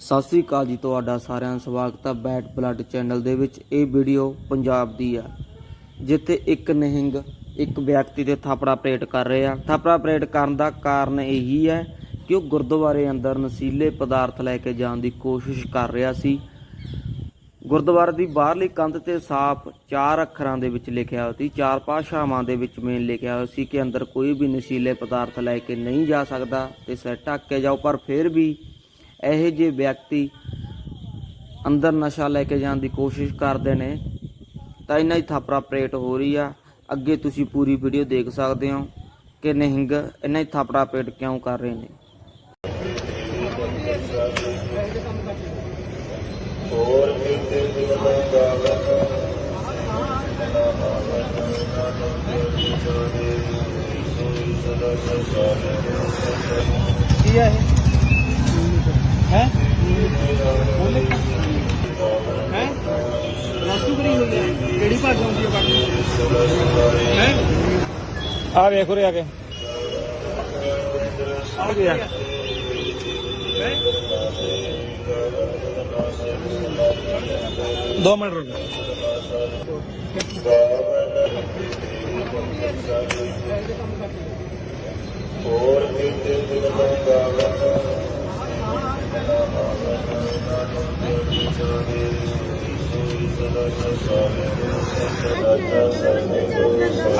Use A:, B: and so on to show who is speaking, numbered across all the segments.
A: ਸਤਿ ਸ੍ਰੀ ਅਕਾਲ ਜੀ ਤੁਹਾਡਾ ਸਾਰਿਆਂ ਦਾ ਸਵਾਗਤ ਹੈ ਬੈਟ ਬਲੱਡ ਚੈਨਲ ਦੇ ਵਿੱਚ। ਇਹ ਵੀਡੀਓ ਪੰਜਾਬ ਦੀ ਆ ਜਿੱਥੇ ਇੱਕ ਨਿਹੰਗ ਇੱਕ ਵਿਅਕਤੀ ਤੇ ਥਾਪੜਾ ਪ੍ਰੇਟ ਕਰ ਰਹੇ ਆ। ਥਾਪੜਾ ਪ੍ਰੇਟ ਕਰਨ ਦਾ ਕਾਰਨ ਇਹੀ ਹੈ ਕਿ ਉਹ ਗੁਰਦੁਆਰੇ ਅੰਦਰ ਨਸ਼ੀਲੇ ਪਦਾਰਥ ਲੈ ਕੇ ਜਾਣ ਦੀ ਕੋਸ਼ਿਸ਼ ਕਰ ਰਿਹਾ ਸੀ। ਗੁਰਦੁਆਰੇ ਦੀ ਬਾਹਰਲੀ ਕੰਧ ਤੇ ਸਾਫ਼ ਚਾਰ ਅੱਖਰਾਂ ਦੇ ਵਿੱਚ ਲਿਖਿਆ ਹੋਇਆ ਸੀ। ਚਾਰ ਭਾਸ਼ਾਵਾਂ ਦੇ ਵਿੱਚ ਮੇਨ ਲਿਖਿਆ ਹੋਇਆ ਸੀ ਕਿ ਅੰਦਰ ਕੋਈ ਵੀ ਨਸ਼ੀਲੇ ਪਦਾਰਥ ਲੈ ਕੇ ਨਹੀਂ ਜਾ ਸਕਦਾ ਤੇ ਸਿਰ ਢੱਕ ਕੇ ਜਾਓ, ਪਰ ਫਿਰ ਵੀ ਇਹੋ ਜਿਹੇ ਵਿਅਕਤੀ ਅੰਦਰ ਨਸ਼ਾ ਲੈ ਕੇ ਜਾਣ ਦੀ ਕੋਸ਼ਿਸ਼ ਕਰਦੇ ਨੇ, ਤਾਂ ਇਹਨਾਂ ਦੀ ਥਾਪੜਾ ਪ੍ਰੇਟ ਹੋ ਰਹੀ ਆ। ਅੱਗੇ ਤੁਸੀਂ ਪੂਰੀ ਵੀਡੀਓ ਦੇਖ ਸਕਦੇ ਹੋ ਕਿ ਨਿਹੰਗ ਇਹਨਾਂ ਦੀ ਥਾਪੜਾ ਪ੍ਰੇਟ ਕਿਉਂ ਕਰ ਰਹੇ ਨੇ।
B: ਕੀ ਹੈ ਹੈ? ਹੈ? ਰਾਸੂ ਕਰੀ ਹੋਈ ਹੈ। ਕਿਹੜੀ ਭਾਸ਼ਾ ਹੁੰਦੀ ਹੈ ਬਾਕੀ? ਹੈ? ਆ ਵੇਖ ਉਰੇ ਆ ਕੇ। ਆ ਗਿਆ ਦੋ ਮਿੰਟ ਰੁਕ आज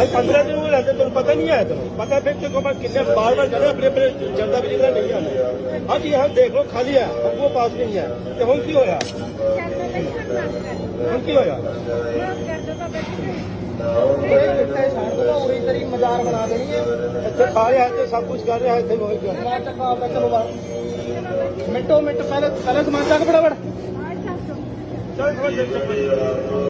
B: ਅੱਜ 15 ਦਿਨ ਹੋ ਗਏ ਰਹਿੰਦੇ ਤੁਹਾਨੂੰ ਪਤਾ ਨਹੀਂ ਆਇਆ ਤੁਹਾਨੂੰ ਪਤਾ ਫਿਰ ਦੇਖੋ ਮੈਂ ਕਿੰਨੇ ਬਾਰ ਬਾਰ ਜਿਹੜੇ ਆਪਣੇ ਆਪਣੇ ਜਨਤਾ ਵਿੱਚ ਜਿਹੜਾ ਨਹੀਂ ਆਉਂਦਾ ਅੱਜ ਯਹਾਂ ਦੇਖ ਲਓ, ਖਾਲੀ ਹੈ ਉਹ ਪਾਸ ਨਹੀਂ ਹੈ। ਤੇ ਹੁਣ ਕੀ ਹੋਇਆ? ਹੁਣ ਕੀ ਹੋਇਆ? ਇੱਥੇ ਖਾ ਰਿਹਾ ਤੇ ਸਭ ਕੁਝ ਕਰ ਰਿਹਾ, ਇੱਥੇ ਹੋਈ ਗਿਆ ਮਿੰਟੋ ਮਿੰਟ ਪਹਿਲੇ ਪਹਿਲੇ ਸਮਾਨ ਚੱਕ ਫਟਾਫਟ। Thank you.